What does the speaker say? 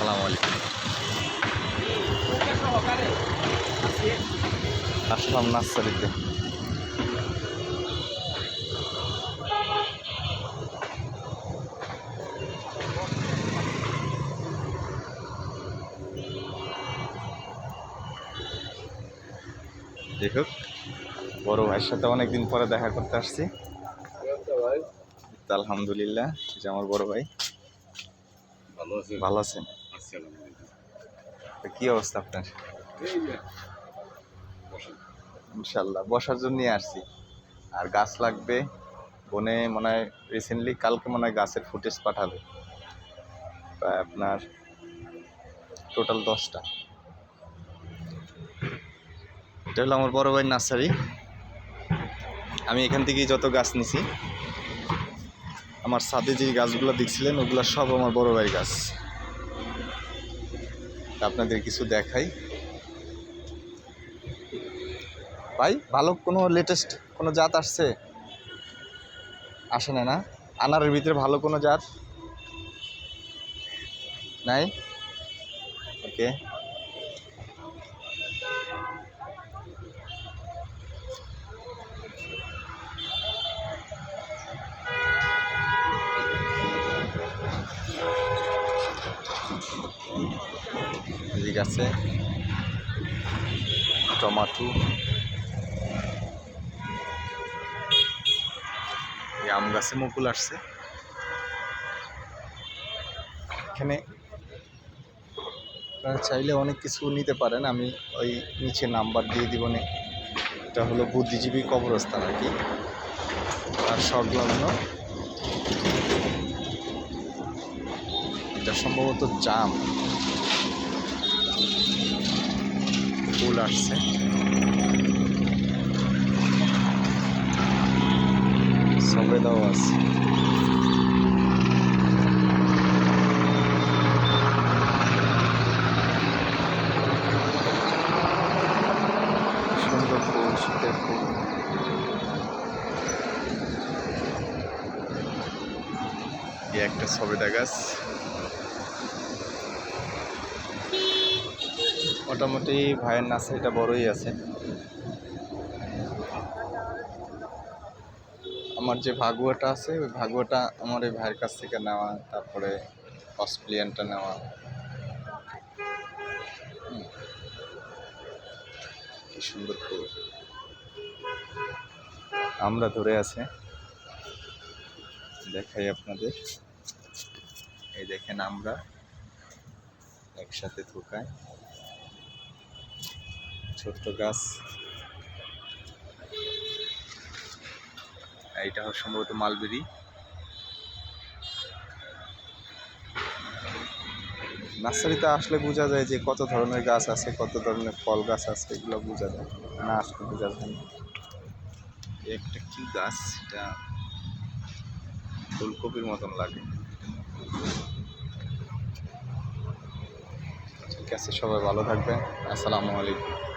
আসসালামু আলাইকুম। আসলাম নার্সারিতে। যাই হোক বড় ভাইয়ের সাথে অনেকদিন পরে দেখা করতে আসছি। আলহামদুলিল্লাহ যে আমার বড় ভাই। ভালো আছে ভালো আছেন? আলহামদুলিল্লাহ কি অবস্থা আপনার? ইনশাল্লাহ বসার জন্যই আসছি। আর গাছ লাগবে বনে মনে হয় রিসেন্টলি কালকে মনে হয় গাছের ফুটেজ পাঠাবে। প্রায় আপনার টোটাল দশটা। এটা হলো আমার বড় ভাই নার্সারি। আমি এখান থেকেই যত গাছ নিছি আমার ছাদে যে গাছগুলো দেখছিলেন ওগুলো সব আমার বড় ভাইয়ের গাছ। আপনাদের কিছু দেখাই। ভাই ভালো কোনো লেটেস্ট কোনো জাত আসছে? আসে না না? আনারের ভিতরে ভালো কোনো জাত? নাই? ওকে ঠিক আছে। টমাটো। আম গাছে মুকুল আসছে। এখানে আপনারা চাইলে অনেক কিছু নিতে পারেন। আমি ওই নিচে নাম্বার দিয়ে দিব নে। এটা হলো বুদ্ধিজীবী কবরস্থান আর কি। আর সংলগ্ন। এটা সম্ভবত জাম। ফুল আসছে। সবেদাও আছে। সুন্দর ফুল শীতের ফুল। একটা সবেদা গাছ। মোটামুটি ভাইয়ের নার্সারিটা বড়ই আছে। আমার যে ভাগুয়াটা আছে, ওই ভাগুয়াটা আমার এই ভাইয়ের কাছ থেকে নেওয়া, তারপরে অস্ট্রেলিয়ানটা নেওয়া। কি সুন্দর ফুল। আমরা ধরে আছে। দেখাই আপনাদের। এই দেখেন আমরা একসাথে থুকায় ছোট্ট গাছ। এইটা সম্ভবত মালবেরি। নার্সারিতে আসলে বোঝা যায় যে কত ধরনের গাছ আছে, কত ধরনের ফল গাছ আছে, এগুলো বোঝা যায়। না আসলে বোঝা যায় না। একটা কি গাছ? এটা ফুলকপির মতন লাগে। ঠিক আছে, সবাই ভালো থাকবেন। আসসালামু আলাইকুম।